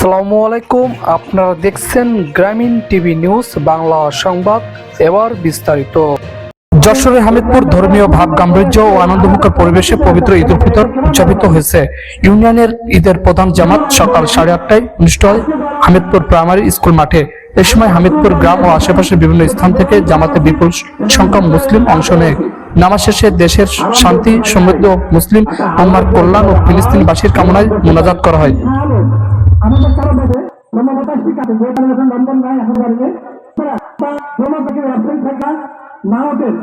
আসসালামু আলাইকুম। আপনারা দেখছেন গ্রামীণ টিভি নিউজ, বাংলা সংবাদ, এবার বিস্তারিত। যশোরের হামিদপুর ধর্মীয় ভাব গাম্ভীর্য ও আনন্দমুখর পরিবেশে পবিত্র ঈদ ফিতর উদযাপিত হয়েছে। ইউনিয়নের ঈদের প্রধান জামাত সকাল সাড়ে আটটায় অনুষ্ঠিত হয় হামিদপুর প্রাইমারি স্কুল মাঠে। এ সময় হামিদপুর গ্রাম ও আশেপাশের বিভিন্ন স্থান থেকে জামাতে বিপুল সংখ্যক মুসলিম অংশ নেয়। নামাজ শেষে দেশের শান্তি, সমৃদ্ধ মুসলিম উম্মার কল্যাণ ও ফিলিস্তিনবাসীর কামনায় মোনাজাত করা হয়। ঠিক আছে লন্ডন নাই, এখন বাড়িতে। থেকে থাকা না হতেন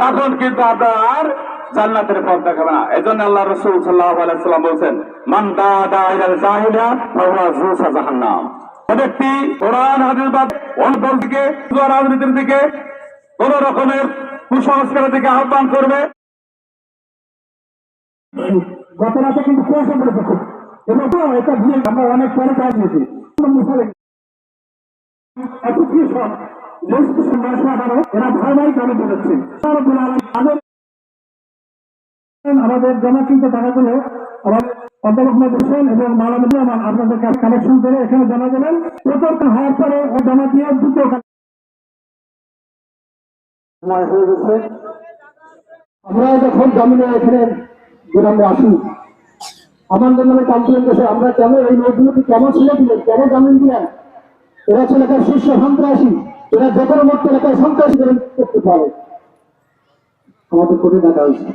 তখন কিন্তু আপনার জান্নাতের পথ দেখাবে না। আল্লাহ রসুল সাল্লাহ আলাইসাল্লাম বলছেন, মান দা দা জাহিলিয়া ফাহুয়া জুসা জাহান্নাম। ব্যক্তি কোরআন, হাদিস দল থেকে রাজনীতির দিকে কোন রকমের কুসংস্কারের দিকে আহ্বান করবে গত রাতে কিন্তু এবং তো এটা আমরা অনেক পরে কাজ নিয়েছি। সম্ভাষণ আবারও এরা ধারাবাহিক ভাবে বেরোচ্ছে আমাদের জমাকৃত টাকাগুলো আমাদের এবং আপনাদের কালেকশন করে জমা দেবেন হওয়ার পরে জমা দিয়ে আমরা যখন জামিনে এখানে গ্রামে আসি। আমাদের নামে কমপ্লেন করেছে আমরা কেন এই লোকগুলোকে কেন ছেড়ে দিলেন, কেন জামিন দিলেন? এরা ছিল এলাকার সন্ত্রাসী, এরা যে কোনো এলাকায় সন্ত্রাসী করতে পারে আমাদের কোটি টাকা হয়েছে।